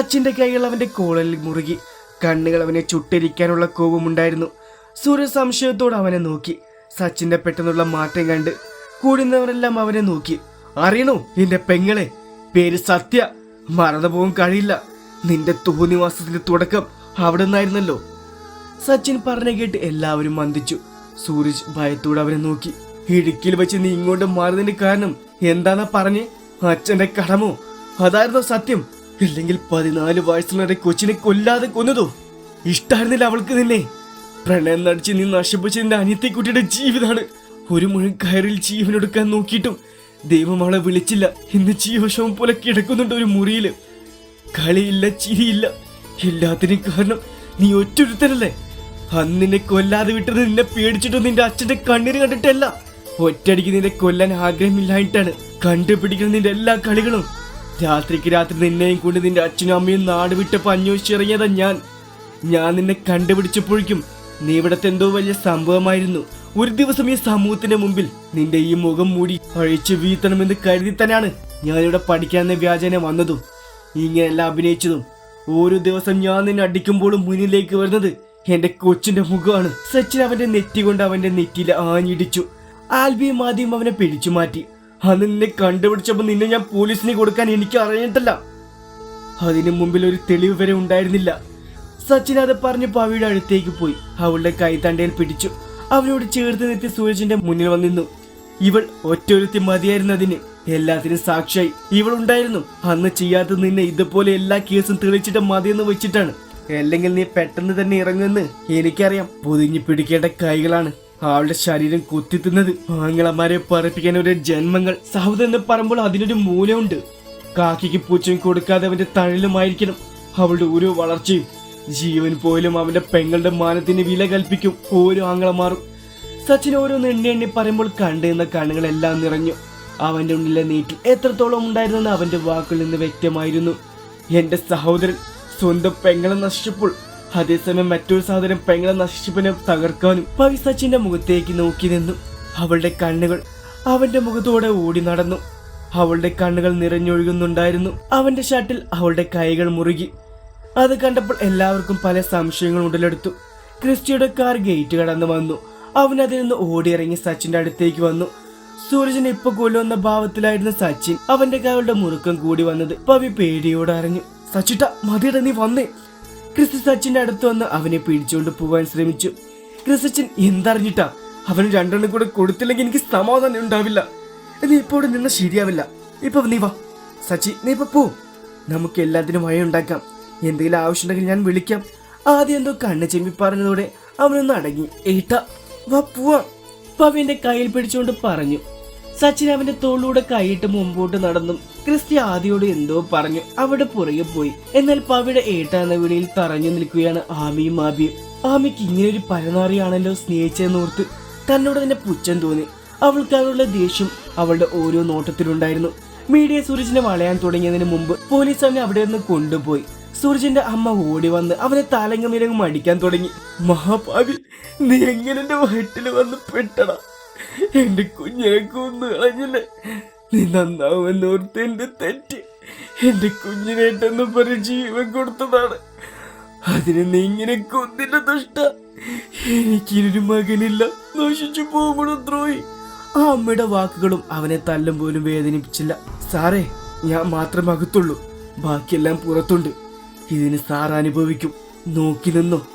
സച്ചിന്റെ കൈകൾ അവന്റെ കോളലിൽ മുറുകി. കണ്ണുകൾ അവനെ ചുട്ടിരിക്കാനുള്ള കോപമുണ്ടായിരുന്നു. സൂര്യ സംശയത്തോടെ അവനെ നോക്കി. സച്ചിന്റെ പെട്ടെന്നുള്ള മാറ്റം കണ്ട് കൂടുന്നവരെല്ലാം അവനെ നോക്കി. അറിയണോ നിന്റെ പെങ്ങളെ? പേര് സത്യ. മറന്നു കഴിയില്ല. നിന്റെ തോന്നിവാസത്തിന്റെ തുടക്കം അവിടെ നിന്നായിരുന്നല്ലോ സച്ചിൻ പറഞ്ഞു കേട്ട് എല്ലാവരും മന്ദിച്ചു. സൂരജ് ഭയത്തോടെ അവനെ നോക്കി. ഇടുക്കിൽ വെച്ച് നീ ഇങ്ങോട്ട് മാറുന്നതിന് കാരണം എന്താന്നാ പറഞ്ഞ്? അച്ഛന്റെ കടമോ? അതായിരുന്നോ സത്യം? ഇല്ലെങ്കിൽ പതിനാല് വയസ്സുള്ള കൊച്ചിനെ കൊല്ലാതെ കൊന്നതോ? ഇഷ്ടായിരുന്നില്ല അവൾക്ക് നിന്നെ. പ്രണയം നടിച്ച് നീ നശിപ്പിച്ച നിന്റെ അനിയത്തിക്കുട്ടിയുടെ ജീവിതമാണ്. ഒരു മുഴുവൻ കയറിൽ ജീവനെടുക്കാൻ നോക്കിയിട്ടും ദൈവം അവളെ വിളിച്ചില്ല. ഇന്ന് ജീവശവം പോലെ കിടക്കുന്നുണ്ട് ഒരു മുറിയിൽ കളിയില്ല ചിരിയില്ല. എല്ലാത്തിനും കാരണം നീ ഒറ്റൊരുത്തരല്ലേ അന്ന് നിന്നെ കൊല്ലാതെ വിട്ടത് നിന്നെ പേടിച്ചിട്ടും നിന്റെ അച്ഛന്റെ കണ്ണീര് കണ്ടിട്ടല്ല. ഒറ്റയടിക്ക് നിന്നെ കൊല്ലാൻ ആഗ്രഹമില്ലായിട്ടാണ് കണ്ടുപിടിക്കുന്ന നിന്റെ എല്ലാ കളികളും. രാത്രിക്ക് രാത്രി നിന്നെയും കൊണ്ട് നിന്റെ അച്ഛനും അമ്മയും നാട് വിട്ട് അന്വേഷിച്ചിറങ്ങിയതാ ഞാൻ. ഞാൻ നിന്നെ കണ്ടുപിടിച്ചപ്പോഴേക്കും നീ ഇവിടത്തെ എന്തോ വലിയ സംഭവമായിരുന്നു. ഒരു ദിവസം ഈ സമൂഹത്തിന്റെ മുമ്പിൽ നിന്റെ ഈ മുഖം മൂടി അഴിച്ചു വീഴ്ത്തണമെന്ന് കരുതി തന്നെയാണ് ഞാനിവിടെ പഠിക്കാനെന്ന വ്യാജന വന്നതും. ഇങ്ങനെയെല്ലാം അഭിനയിച്ചതും. ഓരോ ദിവസം ഞാൻ നിന്നെ അടിക്കുമ്പോഴും മുന്നിലേക്ക് വരുന്നത് എന്റെ കൊച്ചിന്റെ മുഖമാണ്. സച്ചിൻ അവന്റെ നെറ്റി കൊണ്ട് അവന്റെ നെറ്റിയിൽ ആഞ്ഞിടിച്ചു. ആൽബിയും ആദ്യം അവനെ പിടിച്ചു മാറ്റി. അന്ന് നിന്നെ കണ്ടുപിടിച്ചപ്പോ നിന്നെ ഞാൻ പോലീസിന് കൊടുക്കാൻ എനിക്ക് അറിഞ്ഞിട്ടില്ല അതിനു മുമ്പിൽ ഒരു തെളിവ് വരെ ഉണ്ടായിരുന്നില്ല. സച്ചിൻ അത് പറഞ്ഞ് പവിയുടെ അടുത്തേക്ക് പോയി. അവളുടെ കൈത്തണ്ടയിൽ പിടിച്ചു. അവനോട് ചേർത്ത് നിർത്തി സൂരജിന്റെ മുന്നിൽ വന്നിരുന്നു. ഇവൾ ഒറ്റൊരുത്തി മതിയായിരുന്നു അതിന്. എല്ലാത്തിനും സാക്ഷിയായി. ഇവൾ ഉണ്ടായിരുന്നു. അന്ന് ചെയ്യാത്ത നിന്നെ ഇതുപോലെ എല്ലാ കേസും തെളിച്ചിട്ട് മതിയെന്ന് വെച്ചിട്ടാണ്. അല്ലെങ്കിൽ നീ പെട്ടെന്ന് തന്നെ ഇറങ്ങുമെന്ന് എനിക്കറിയാം. പൊതിഞ്ഞു പിടിക്കേണ്ട കൈകളാണ്. അവളുടെ ശരീരം കുത്തിത്തുന്നത് ആങ്ങളമാരെ പറപ്പിക്കാൻ ഒരു ജന്മങ്ങൾ. സൗദ് എന്ന് പറയുമ്പോൾ അതിനൊരു മൂലമുണ്ട്. കാക്കിക്ക് പൂച്ചയും കൊടുക്കാതെ അവന്റെ തഴലുമായിരിക്കണം. അവളുടെ ഓരോ വളർച്ചയും ജീവൻ പോലും അവന്റെ പെങ്ങളുടെ മാനത്തിന് വില കൽപ്പിക്കും ഓരോ ആങ്ങളമാറും സച്ചിൻ ഓരോന്ന് എണ്ണി എണ്ണി പറയുമ്പോൾ കണ്ടെന്ന കണ്ണുകളെല്ലാം നിറഞ്ഞു. അവന്റെ ഉള്ളിലെ നീറ്റിൽ എത്രത്തോളം ഉണ്ടായിരുന്നെന്ന് അവന്റെ വാക്കുകളിൽ നിന്ന് വ്യക്തമായിരുന്നു. എന്റെ സഹോദരൻ സ്വന്തം പെങ്ങളെ നശിച്ചപ്പോൾ അതേസമയം മറ്റൊരു സഹോദരൻ പെങ്ങളെ നശിച്ചപ്പിനെ തകർക്കാനും പൈസച്ചിന്റെ മുഖത്തേക്ക് നോക്കി നിന്നു. അവളുടെ കണ്ണുകൾ അവന്റെ മുഖത്തോടെ ഓടി നടന്നു. അവളുടെ കണ്ണുകൾ നിറഞ്ഞൊഴുകുന്നുണ്ടായിരുന്നു. അവന്റെ ഷർട്ടിൽ അവളുടെ കൈകൾ മുറുകി. അത് കണ്ടപ്പോൾ എല്ലാവർക്കും പല സംശയങ്ങളും ഉടലെടുത്തു. ക്രിസ്റ്റിയുടെ കാർ ഗേറ്റ് കടന്നു വന്നു. അവൻ നിന്ന് ഓടിയിറങ്ങി സച്ചിന്റെ അടുത്തേക്ക് വന്നു. സൂരജിനെ ഇപ്പൊ കൊല്ലുന്ന ഭാവത്തിലായിരുന്ന സച്ചിൻ. അവന്റെ കാലുടെ മുറുക്കം കൂടി വന്നത്. പവി പേടിയോടെ അറിഞ്ഞു സച്ചിട്ട മതിയുടെ നീ വന്നേ. ക്രിസ്തു സച്ചിന്റെ അടുത്ത് വന്ന് അവനെ പിടിച്ചുകൊണ്ട് പോവാൻ ശ്രമിച്ചു. ക്രിസ്തച്ചൻ എന്തറിഞ്ഞിട്ടാ? അവന് രണ്ടെണ്ണം കൂടെ കൊടുത്തില്ലെങ്കിൽ എനിക്ക് സമാധാനം ഉണ്ടാവില്ല. നീ ഇപ്പോൾ നിന്ന് ശരിയാവില്ല. ഇപ്പൊ നീ വാ. സച്ചി നീ ഇപ്പൊ പോ. നമുക്ക് എല്ലാത്തിനും വഴി ഉണ്ടാക്കാം. എന്തെങ്കിലും ആവശ്യമുണ്ടെങ്കിൽ ഞാൻ വിളിക്കാം. ആദ്യം എന്തോ കണ്ണ് ചെമ്മി പറഞ്ഞതോടെ അവനൊന്ന് അടങ്ങി. ഏട്ടാ വാ പോവാ. പവിന്റെ കയ്യിൽ പിടിച്ചുകൊണ്ട് പറഞ്ഞു. സച്ചിൻ അവന്റെ തോളിലൂടെ കൈയിട്ട് മുമ്പോട്ട് നടന്നു. ക്രിസ്റ്റി ആദിയോട് എന്തോ പറഞ്ഞു. അവിടെ പുറകെ പോയി. എന്നാൽ പവിടെ ഏട്ട എന്ന വിളിയിൽ തറഞ്ഞു നിൽക്കുകയാണ് ആമിയും ആബിയും ആമിക്ക് ഇങ്ങനെ ഒരു പരനാറിയാണല്ലോ സ്നേഹിച്ചെന്നോർത്ത് തന്നോട് തന്നെ പുച്ഛം തോന്നി. അവൾക്ക് അവളുടെ ദേഷ്യം അവളുടെ ഓരോ നോട്ടത്തിലുണ്ടായിരുന്നു. മീഡിയ സൂരജിനെ വളയാൻ തുടങ്ങിയതിന് മുമ്പ് പോലീസ് അവനെ അവിടെ നിന്ന് കൊണ്ടുപോയി. സൂരജിന്റെ അമ്മ ഓടി വന്ന് അവനെ തലങ്ങമിലങ്ങും അടിക്കാൻ തുടങ്ങി. മഹാഭാവി നീ എങ്ങനെ വയറ്റിൽ വന്ന് പെട്ടടാ? എന്റെ കുഞ്ഞിനെ കൊന്നു കളഞ്ഞില്ലേ. നീ നന്നാവുമെന്നോർത്ത് എന്റെ തെറ്റ്. എന്റെ കുഞ്ഞിനേട്ടെന്ന് പറഞ്ഞ് ജീവൻ കൊടുത്തതാണ്. അതിന് നീ ഇങ്ങനെ കൊന്നില്ല ദുഷ്ട. എനിക്കിനൊരു മകനില്ല. നശിച്ചു പോകുമ്പോഴും ദ്രോഹി. ആ അമ്മയുടെ വാക്കുകളും അവനെ തല്ലും പോലും വേദനിപ്പിച്ചില്ല. സാറേ ഞാൻ മാത്രം അകത്തുള്ളൂ. ബാക്കിയെല്ലാം പുറത്തുണ്ട്. ഇതിന് സാർ അനുഭവിക്കും. നോക്കി നിന്നോ.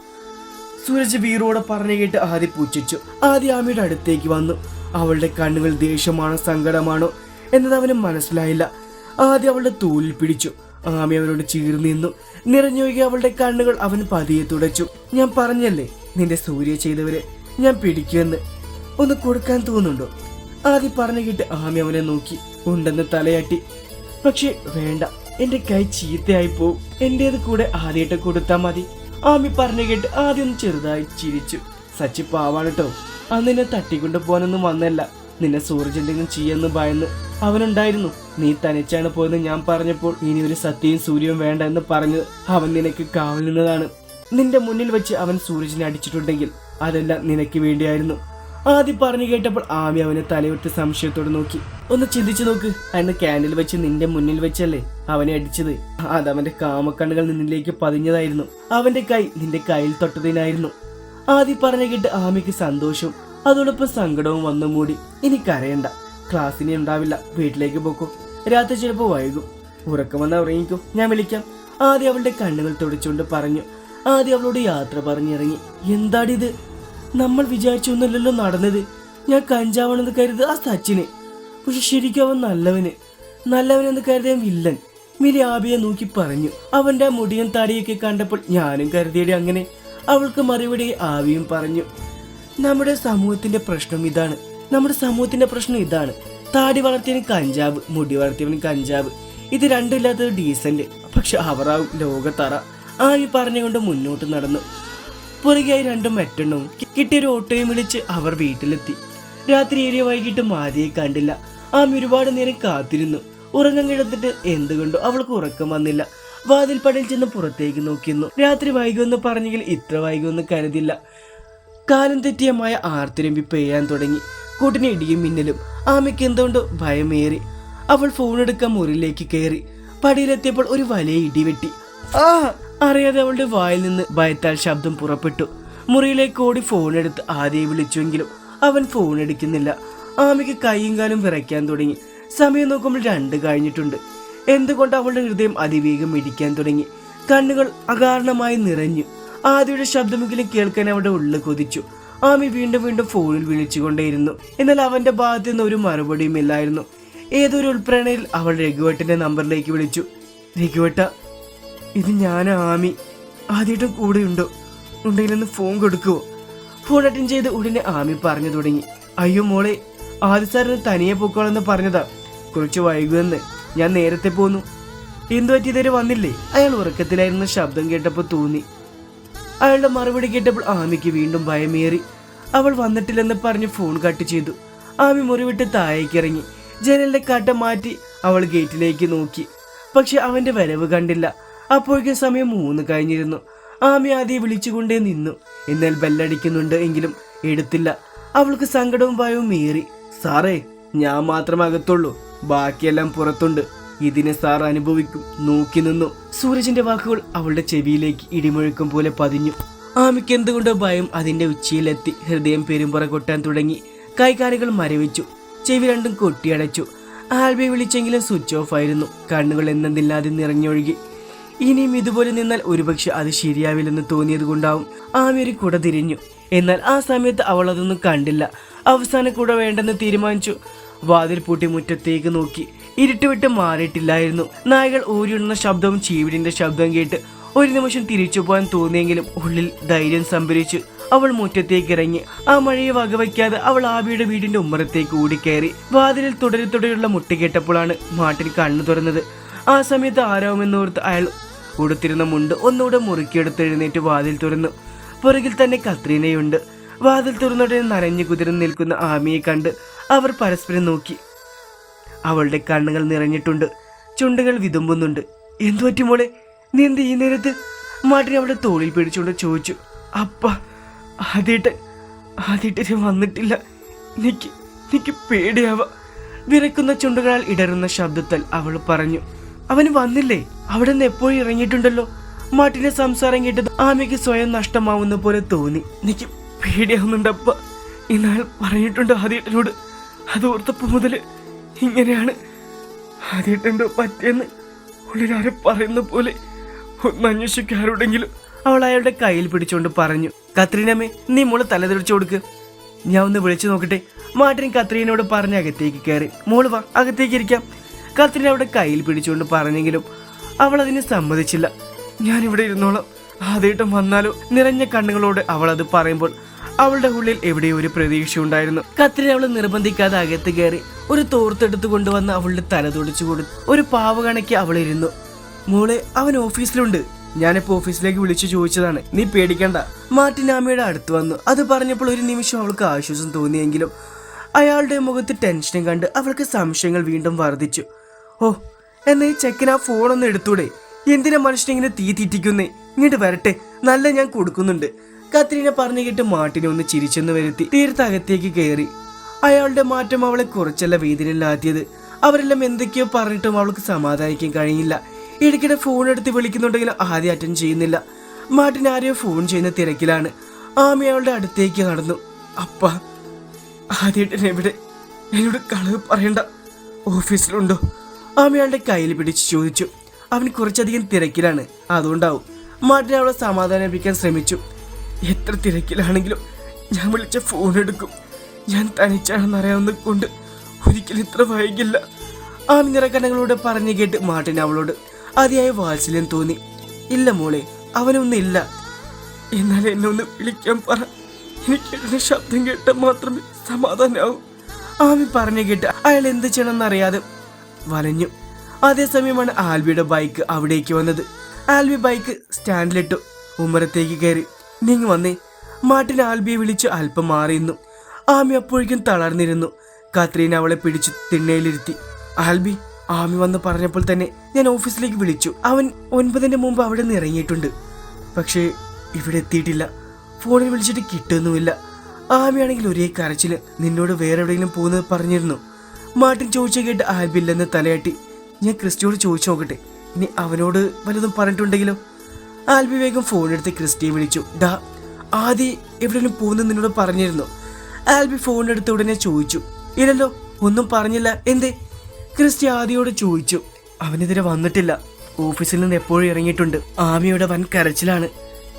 സൂരജ് വീറോടെ പറഞ്ഞു കേട്ട് ആദ്യ പൂച്ഛിച്ചു. ആദ്യ ആമയുടെ അടുത്തേക്ക് വന്നു. അവളുടെ കണ്ണുകൾ ദേഷ്യമാണോ സങ്കടമാണോ എന്നത് അവന് മനസ്സിലായില്ല. ആദ്യം അവളുടെ തോലിൽ പിടിച്ചു. ആമി അവനോട് ചീർന്നു നിന്നു. നിറഞ്ഞൊഴുകി അവളുടെ കണ്ണുകൾ അവൻ പതിയെ തുടച്ചു. ഞാൻ പറഞ്ഞല്ലേ നിന്റെ സൂര്യ ചെയ്തവരെ ഞാൻ പിടിക്കുമെന്ന്? ഒന്ന് കൊടുക്കാൻ തോന്നുന്നുണ്ടോ? ആദ്യം പറഞ്ഞു കേട്ട് ആമി അവനെ നോക്കി. ഉണ്ടെന്ന് തലയാട്ടി. പക്ഷെ വേണ്ട. എന്റെ കൈ ചീത്തയായി പോവും. എന്റേത് കൂടെ ആദ്യമായിട്ട് കൊടുത്താൽ മതി. ആമി പറഞ്ഞു കേട്ട് ആദ്യം ചെറുതായി ചിരിച്ചു. സച്ചി പാവാണ് കേട്ടോ അന്ന് നിന്നെ തട്ടിക്കൊണ്ട് പോകാനൊന്നും വന്നല്ല നിന്നെ സൂരജ് എന്തെങ്കിലും ചെയ്യുമെന്ന് ഭയന്ന് അവനുണ്ടായിരുന്നു. നീ തനിച്ചാണ് പോയെന്ന് ഞാൻ പറഞ്ഞപ്പോൾ ഇനി ഒരു സത്യവും സൂര്യവും വേണ്ട എന്ന് പറഞ്ഞ് അവൻ നിനക്ക് കാവൽ നിന്നതാണ്. നിന്റെ മുന്നിൽ വെച്ച് അവൻ സൂരജിനെ അടിച്ചിട്ടുണ്ടെങ്കിൽ അതെല്ലാം നിനക്ക് വേണ്ടിയായിരുന്നു. ആദ്യം പറഞ്ഞു കേട്ടപ്പോൾ ആമി അവനെ തലയുട്ട് സംശയത്തോട് നോക്കി. ഒന്ന് ചിന്തിച്ചു നോക്ക് അന്ന് ക്യാൻഡിൽ വെച്ച് നിന്റെ മുന്നിൽ വെച്ചല്ലേ അവനെ അടിച്ചത്? അത് അവന്റെ കാമക്കണ്ണുകൾ നിന്നിലേക്ക് പതിഞ്ഞതായിരുന്നു. അവന്റെ കൈ നിന്റെ കയ്യിൽ തൊട്ടതിനായിരുന്നു. ആദ്യം പറഞ്ഞു കേട്ട് ആമിക്ക് സന്തോഷവും അതോടൊപ്പം സങ്കടവും വന്നു മൂടി. ഇനി കരയണ്ട. ക്ലാസ്സിനി ഉണ്ടാവില്ല. വീട്ടിലേക്ക് പോക്കോ. രാത്രി ചിലപ്പോൾ വൈകും. ഉറക്കം വന്നാൽ ഉറങ്ങിക്കോ. ഞാൻ വിളിക്കാം. ആദ്യം അവളുടെ കണ്ണുകൾ തുടച്ചുകൊണ്ട് പറഞ്ഞു. ആദ്യം അവളോട് യാത്ര പറഞ്ഞിറങ്ങി. എന്താടിത്? നമ്മൾ വിചാരിച്ചൊന്നുമല്ലല്ലോ നടന്നത്. ഞാൻ കഞ്ചാവണെന്ന് കരുത് ആ സച്ചിന്. പക്ഷെ ശരിക്കും അവൻ നല്ലവന്. നല്ലവനെന്ന് കരുതിയ വില്ലൻ. മിലി ആബിയെ നോക്കി പറഞ്ഞു. അവന്റെ മുടിയും തടിയൊക്കെ കണ്ടപ്പോൾ ഞാനും കരുതിയടി അങ്ങനെ. അവൾക്ക് മറുപടി ആവിയും പറഞ്ഞു. നമ്മുടെ സമൂഹത്തിന്റെ പ്രശ്നം ഇതാണ്. നമ്മുടെ സമൂഹത്തിന്റെ പ്രശ്നം ഇതാണ്. താടി വളർത്തിയവന് കഞ്ചാവ് മുടി വളർത്തിയവന് കഞ്ചാവ്. ഇത് രണ്ടില്ലാത്തത് ഡീസന്റ് പക്ഷെ അവറാവും ലോകത്തറ. ആവി പറഞ്ഞുകൊണ്ട് മുന്നോട്ട് നടന്നു. പുറകെയായി രണ്ടും മെട്ടെണ്ണവും കിട്ടിയൊരു ഓട്ടോയും വിളിച്ച് അവർ വീട്ടിലെത്തി. രാത്രി ഏരിയ വൈകിട്ട് മാതിയെ കണ്ടില്ല. ആമി ഒരുപാട് നേരം കാത്തിരുന്നു. ഉറങ്ങം കിടന്നിട്ട് എന്തുകൊണ്ടോ അവൾക്ക് ഉറക്കം വന്നില്ല. വാതിൽപ്പടയിൽ ചെന്ന് പുറത്തേക്ക് നോക്കിയിരുന്നു. രാത്രി വൈകുമെന്ന് പറഞ്ഞെങ്കിൽ ഇത്ര വൈകുമെന്ന് കരുതില്ല. കാലം തെറ്റിയ മഴ ആർത്തിരമ്പി പെയ്യാൻ തുടങ്ങി. കൂട്ടിന് ഇടിയും മിന്നലും. ആമയ്ക്ക് എന്തുകൊണ്ടോ ഭയമേറി. അവൾ ഫോൺ എടുക്കാൻ മുറിയിലേക്ക് കയറി. പടിയിലെത്തിയപ്പോൾ ഒരു വലിയ ഇടി വെട്ടി. ആ അറിയാതെ അവളുടെ വായിൽ നിന്ന് ഭയത്താൽ ശബ്ദം പുറപ്പെട്ടു. മുറിയിലേക്ക് ഓടി ഫോൺ എടുത്ത് ആദ്യം വിളിച്ചുവെങ്കിലും അവൻ ഫോൺ എടുക്കുന്നില്ല. ആമയ്ക്ക് കൈയും കാലും വിറയ്ക്കാൻ തുടങ്ങി. സമയം നോക്കുമ്പോൾ രണ്ട് കഴിഞ്ഞിട്ടുണ്ട്. എന്തുകൊണ്ട് അവളുടെ ഹൃദയം അതിവേഗം ഇടിക്കാൻ തുടങ്ങി? കണ്ണുകൾ അകാരണമായി നിറഞ്ഞു. ആദ്യയുടെ ശബ്ദമെങ്കിലും കേൾക്കാൻ അവളുടെ ഉള്ളിൽ കൊതിച്ചു. ആമി വീണ്ടും വീണ്ടും ഫോണിൽ വിളിച്ചുകൊണ്ടേയിരുന്നു. എന്നാൽ അവന്റെ ഭാഗത്തു നിന്ന് ഒരു മറുപടിയും ഇല്ലായിരുന്നു ഏതൊരു ഉൾപ്രേരണയിൽ അവൾ രഘുവേട്ടന്റെ നമ്പറിലേക്ക് വിളിച്ചു. രഘുവട്ട ഇത് ഞാൻ ആമി. ആദ്യമായിട്ടും ഉണ്ടോ? ഉണ്ടെങ്കിലൊന്ന് ഫോൺ കൊടുക്കുവോ ഫോൺ അറ്റൻഡ് ചെയ്ത് ഉടനെ ആമി പറഞ്ഞു തുടങ്ങി. അയ്യോ മോളെ ആദ്യ സാറിന് തനിയെ പൊക്കോളെന്ന് പറഞ്ഞതാ. കുറച്ച് വൈകുമെന്ന് ഞാൻ നേരത്തെ പോന്നു. എന്തു പറ്റിയതുവരെ വന്നില്ലേ? അയാൾ ഉറക്കത്തിലായിരുന്ന ശബ്ദം കേട്ടപ്പോൾ തോന്നി. അയാളുടെ മറുപടി കേട്ടപ്പോൾ ആമിക്ക് വീണ്ടും ഭയമേറി. അവൾ വന്നിട്ടില്ലെന്ന് പറഞ്ഞ് ഫോൺ കട്ട് ചെയ്തു. ആമി മുറിവിട്ട് താഴേക്കിറങ്ങി ജനലിന്റെ കട്ട മാറ്റി അവൾ ഗേറ്റിലേക്ക് നോക്കി. പക്ഷെ അവന്റെ വരവ് കണ്ടില്ല. അപ്പോഴേക്കും സമയം മൂന്ന് കഴിഞ്ഞിരുന്നു. ആമി ആദ്യം വിളിച്ചുകൊണ്ടേ നിന്നു. എന്നാൽ ബെല്ലടിക്കുന്നുണ്ട് എങ്കിലും എടുത്തില്ല. അവൾക്ക് സങ്കടവും ഭയവും ഏറി. സാറേ ഞാൻ മാത്രം അകത്തുള്ളൂ. ബാക്കിയെല്ലാം പുറത്തുണ്ട്. ഇതിനെ സാർ അനുഭവിക്കും. നോക്കി നിന്നു. സൂരജിന്റെ വാക്കുകൾ അവളുടെ ചെവിയിലേക്ക് ഇടിമുഴക്കം പോലെ പതിഞ്ഞു. ആമിക്ക് എന്തുകൊണ്ടോ ഭയം അതിന്റെ ഉച്ചയിലെത്തി. ഹൃദയം പെരുമ്പുറ കൊട്ടാൻ തുടങ്ങി. കൈകാലുകൾ മരവിച്ചു. ചെവി രണ്ടും കൊട്ടിയടച്ചു. ആൽബി വിളിച്ചെങ്കിലും സ്വിച്ച് ഓഫ് ആയിരുന്നു. കണ്ണുകൾ എന്നതില്ലാതെ നിറഞ്ഞൊഴുകി. ഇനിയും ഇതുപോലെ നിന്നാൽ ഒരുപക്ഷെ അത് ശരിയാവില്ലെന്ന് തോന്നിയത് കൊണ്ടാവും ആമി ഒരു കുട തിരിഞ്ഞു. എന്നാൽ ആ സമയത്ത് അവൾ അതൊന്നും കണ്ടില്ല. അവസാന കുട വേണ്ടെന്ന് തീരുമാനിച്ചു. വാതിൽ പൂട്ടി മുറ്റത്തേക്ക് നോക്കി. ഇരുട്ടുവിട്ട് മാറിയിട്ടില്ലായിരുന്നു. നായകൾ ഊരിടുന്ന ശബ്ദവും ചീവിടിന്റെ ശബ്ദവും കേട്ട് ഒരു നിമിഷം തിരിച്ചു പോകാൻ തോന്നിയെങ്കിലും ഉള്ളിൽ ധൈര്യം സംഭരിച്ചു. അവൾ മുറ്റത്തേക്ക് ഇറങ്ങി. ആ മഴയെ വകവയ്ക്കാതെ അവൾ ആബിയുടെ വീടിന്റെ ഉമ്മറത്തേക്ക് ഓടിക്കയറി. വാതിലിൽ തുടരെ തുടരെയുള്ള മുട്ടി കേട്ടപ്പോഴാണ് മാട്ടിൽ കണ്ണു തുറന്നത്. ആ സമയത്ത് ആരാവുമെന്നോർത്ത് അയാൾ ഉടുത്തിരുന്ന മുണ്ട് ഒന്നുകൂടെ മുറുക്കിയെടുത്ത് എഴുന്നേറ്റ് വാതിൽ തുറന്നു. പുറകിൽ തന്നെ കത്രീനയുണ്ട്. വാതിൽ തുറന്നുടനെ നനഞ്ഞു കുതിർന്ന് നിൽക്കുന്ന ആമിയെ കണ്ട് അവർ പരസ്പരം നോക്കി. അവളുടെ കണ്ണുകൾ നിറഞ്ഞിട്ടുണ്ട്. ചുണ്ടുകൾ വിതുമ്പുന്നുണ്ട്. എന്തു പറ്റി മോളെ? നീ എന്ത് ഈ നേരത്ത് മാട്ടിനെ അവളുടെ തോളിൽ പിടിച്ചുകൊണ്ട് ചോദിച്ചു. അപ്പ ആദ്യട്ടൻ ആദ്യമായിട്ട് വന്നിട്ടില്ല. എനിക്ക് എനിക്ക് പേടിയാവ. വിറക്കുന്ന ചുണ്ടുകളാൽ ഇടറുന്ന ശബ്ദത്താൽ അവൾ പറഞ്ഞു. അവന് വന്നില്ലേ? അവിടെ നിന്ന് എപ്പോഴും ഇറങ്ങിയിട്ടുണ്ടല്ലോ? മാട്ടിന്റെ സംസാരം കേട്ടത് ആമയ്ക്ക് സ്വയം നഷ്ടമാവുന്ന പോലെ തോന്നി. എനിക്ക് പേടിയാവുന്നുണ്ടപ്പ. ഇന്നാൾ പറഞ്ഞിട്ടുണ്ട് ആദ്യേട്ടനോട്. അത് ഓർത്തപ്പോ മുതൽ ഇങ്ങനെയാണ് ആദ്യേട്ടന്റെ പറ്റിയെന്ന് ഉള്ളിലാരെ പറയുന്ന പോലെ ഒന്ന് അന്വേഷിക്കാരോടെങ്കിലും അവൾ അയാളുടെ കയ്യിൽ പിടിച്ചുകൊണ്ട് പറഞ്ഞു. കത്രീനമ്മേ നീ മോൾ തലതിരിച്ചു കൊടുക്ക്. ഞാൻ ഒന്ന് വിളിച്ചു നോക്കട്ടെ. മാട്ടിൻ കത്രീനോട് പറഞ്ഞ് അകത്തേക്ക് കയറി. മോൾ വാ അകത്തേക്ക് ഇരിക്കാം. കത്രീന അവിടെ കയ്യിൽ പിടിച്ചുകൊണ്ട് പറഞ്ഞെങ്കിലും അവൾ അതിന് സമ്മതിച്ചില്ല. ഞാൻ ഇവിടെ ഇരുന്നോളാം. ആദ്യമായിട്ടും വന്നാലോ? നിറഞ്ഞ കണ്ണുകളോട് അവൾ അത് പറയുമ്പോൾ അവളുടെ ഉള്ളിൽ എവിടെയോ ഒരു പ്രതീക്ഷ ഉണ്ടായിരുന്നു കത്തിനെ അവളെ നിർബന്ധിക്കാതെ അകത്ത് കയറി ഒരു തോർത്തെടുത്ത് കൊണ്ടുവന്ന് അവളുടെ തല തുടച്ചു കൊടുത്തു ഒരു പാവ കണക്ക് അവൾ ഇരുന്നു. മോളെ അവൻ ഓഫീസിലുണ്ട്. ഞാനിപ്പോ ഓഫീസിലേക്ക് വിളിച്ചു ചോദിച്ചതാണ്. നീ പേടിക്കണ്ട. മാറ്റിനാമയുടെ അടുത്ത് വന്നു. അത് പറഞ്ഞപ്പോൾ ഒരു നിമിഷം അവൾക്ക് ആശ്വാസം തോന്നിയെങ്കിലും അയാളുടെ മുഖത്ത് ടെൻഷനും കണ്ട് അവൾക്ക് സംശയങ്ങൾ വീണ്ടും വർദ്ധിച്ചു. ഓ എന്നാ ഈ ചെക്കൻ ആ ഫോണൊന്ന് എടുത്തൂടെ? എന്തിനാ മനുഷ്യനിങ്ങനെ തീ തീറ്റിക്കുന്നേ? ഇങ്ങോട്ട് വരട്ടെ. നല്ല ഞാൻ കൊടുക്കുന്നുണ്ട്. കത്രീന പറഞ്ഞു കേട്ട് മാട്ടിനെ ഒന്ന് ചിരിച്ചെന്ന് വരുത്തി തീർത്ഥകത്തേക്ക് കയറി. അയാളുടെ മാറ്റം അവളെ കുറച്ചല്ല വേദനയിലാത്തിയത്. അവരെല്ലാം എന്തൊക്കെയോ പറഞ്ഞിട്ടും അവൾക്ക് സമാധാനിക്കാൻ കഴിയില്ല. ഇടയ്ക്കിടെ ഫോൺ എടുത്ത് വിളിക്കുന്നുണ്ടെങ്കിലും ആദ്യം അറ്റൻഡ് ചെയ്യുന്നില്ല. മാർട്ടിൻ ആരെയോ ഫോൺ ചെയ്യുന്ന തിരക്കിലാണ്. ആമി അയാളുടെ അടുത്തേക്ക് നടന്നു. അപ്പ ആദ്യമായിട്ട് എവിടെ എന്നോട് കളവ് പറയണ്ട. ഓഫീസിലുണ്ടോ? ആമി അയാളുടെ കയ്യിൽ പിടിച്ച് ചോദിച്ചു. അവൻ കുറച്ചധികം തിരക്കിലാണ്. അതുകൊണ്ടാവും. മാർട്ടിൻ അവളെ സമാധാനിപ്പിക്കാൻ ശ്രമിച്ചു. എത്ര തിരക്കിലാണെങ്കിലും ഞാൻ വിളിച്ച ഫോൺ എടുക്കും. ഞാൻ തനിച്ചാണെന്ന് അറിയാവുന്നത് കൊണ്ട് ഒരിക്കലും ഇത്ര വൈകില്ല. ആമി നിറക്കണ്ണങ്ങളോട് പറഞ്ഞു കേട്ട് മാർട്ടിൻ അവളോട് അതിയായ വാത്സല്യം തോന്നി. ഇല്ല മോളെ അവനൊന്നില്ല എന്നാൽ എന്നെ ഒന്ന് വിളിക്കാൻ പറ. എനിക്ക് ശബ്ദം കേട്ടാൽ മാത്രമേ സമാധാനാവൂ. ആമി പറഞ്ഞു കേട്ട് അയാൾ എന്ത് ചെയ്യണമെന്ന് അറിയാതെ വലഞ്ഞു. അതേസമയമാണ് ആൽബിയുടെ ബൈക്ക് അവിടേക്ക് വന്നത്. ആൽബി ബൈക്ക് സ്റ്റാൻഡിലിട്ടു. ഉമ്മറത്തേക്ക് കയറി. നീങ്ങി വന്നേ. മാട്ടിൻ ആൽബിയെ വിളിച്ച് അല്പം മാറിയിരുന്നു. ആമി അപ്പോഴേക്കും തളർന്നിരുന്നു. കത്രീന അവളെ പിടിച്ച് തിണ്ണയിലിരുത്തി. ആൽബി ആമി വന്ന് പറഞ്ഞപ്പോൾ തന്നെ ഞാൻ ഓഫീസിലേക്ക് വിളിച്ചു. അവൻ ഒൻപതിന്റെ മുമ്പ് അവിടെ നിന്ന് ഇറങ്ങിയിട്ടുണ്ട്. പക്ഷേ ഇവിടെ എത്തിയിട്ടില്ല. ഫോണിൽ വിളിച്ചിട്ട് കിട്ടുന്നുമില്ല. ആമിയാണെങ്കിൽ ഒരേ കരച്ചിൽ നിന്നോട് വേറെ എവിടെയെങ്കിലും പോകുന്നത് പറഞ്ഞിരുന്നു. മാർട്ടിൻ ചോദിച്ചു കേട്ട് ആൽബില്ലെന്ന് തലയാട്ടി. ഞാൻ ക്രിസ്റ്റിയോട് ചോദിച്ചു നോക്കട്ടെ. ഇനി അവനോട് വല്ലതും പറഞ്ഞിട്ടുണ്ടെങ്കിലോ? ആൽബി വേഗം ഫോൺ എടുത്ത് ക്രിസ്റ്റിയെ വിളിച്ചു. ഡാ ആദ്യ എവിടെയെങ്കിലും പോകുന്നു നിന്നോട് പറഞ്ഞിരുന്നു? ആൽബി ഫോൺ എടുത്ത ഉടനെ ചോദിച്ചു. ഇല്ലല്ലോ ഒന്നും പറഞ്ഞില്ല. എന്തേ? ക്രിസ്റ്റി ആദ്യയോട് ചോദിച്ചു. അവനെതിരെ വന്നിട്ടില്ല. ഓഫീസിൽ നിന്ന് എപ്പോഴും ഇറങ്ങിയിട്ടുണ്ട്. ആമിയുടെ വൻ കരച്ചിലാണ്.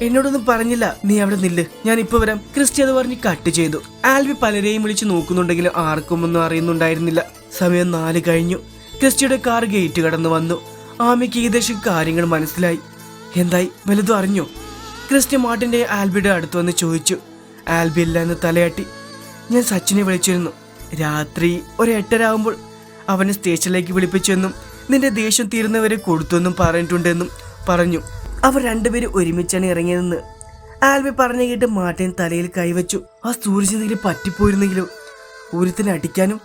എന്നോടൊന്നും പറഞ്ഞില്ല. നീ അവിടെ നില്ല്. ഞാൻ ഇപ്പൊ വരാം. ക്രിസ്റ്റി അത് പറഞ്ഞ് കട്ട് ചെയ്തു. ആൽവി പലരെയും വിളിച്ച് നോക്കുന്നുണ്ടെങ്കിലും ആർക്കും ഒന്നും അറിയുന്നുണ്ടായിരുന്നില്ല. സമയം നാല് കഴിഞ്ഞു. ക്രിസ്റ്റിയുടെ കാർ ഗേറ്റ് കടന്നു വന്നു. ആമയ്ക്ക് ഏകദേശം കാര്യങ്ങൾ മനസ്സിലായി. എന്തായി? വലുതും അറിഞ്ഞോ? ക്രിസ്റ്റി മാർട്ടിന്റെ ആൽബിയുടെ അടുത്ത് വന്ന് ചോദിച്ചു. ആൽബി ഇല്ല എന്ന് തലയാട്ടി. ഞാൻ സച്ചിനെ വിളിച്ചിരുന്നു. രാത്രി ഒരു എട്ടര ആകുമ്പോൾ അവനെ സ്റ്റേഷനിലേക്ക് വിളിപ്പിച്ചെന്നും നിന്റെ ദേഷ്യം തീരുന്നവരെ കൊടുത്തെന്നും പറഞ്ഞിട്ടുണ്ടെന്നും പറഞ്ഞു. അവർ രണ്ടുപേരും ഒരുമിച്ചാണ് ഇറങ്ങിയതെന്ന്. ആൽബി പറഞ്ഞു കേട്ട് മാർട്ടിൻ തലയിൽ കൈവച്ചു. ആ സൂര്യചന്ദ്രയിൽ പറ്റിപ്പോയിരുന്നെങ്കിലും ഒരുത്തിന് അടിക്കാനും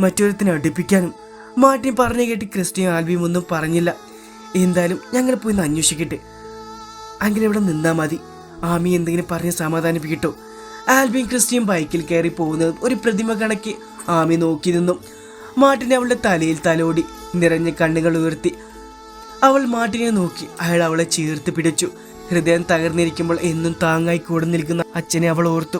മറ്റൊരുത്തിനെ അടുപ്പിക്കാനും മാർട്ടിൻ പറഞ്ഞു കേട്ട് ക്രിസ്റ്റിയും ആൽബിയും ഒന്നും പറഞ്ഞില്ല. എന്തായാലും ഞങ്ങൾ പോയി ഒന്ന് അന്വേഷിക്കട്ടെ. അങ്ങനെ ഇവിടെ നിന്നാ മതി. ആമി എന്തെങ്കിലും പറഞ്ഞ് സമാധാനിപ്പിക്കട്ടോ. ആൽബിയും ക്രിസ്റ്റിയും ബൈക്കിൽ കയറി പോകുന്നതും ഒരു പ്രതിമ കണക്കി ആമി നോക്കി നിന്നു. മാർട്ടിൻ അവളുടെ തലയിൽ തലോടി നിറഞ്ഞ കണ്ണുകൾ ഉയർത്തി അവൾ മാർട്ടിനെ നോക്കി. അയാൾ അവളെ ചേർത്ത് പിടിച്ചു. ഹൃദയം തകർന്നിരിക്കുമ്പോൾ എന്നും താങ്ങായി കൂടെ നിൽക്കുന്ന അച്ഛനെ അവൾ ഓർത്തു.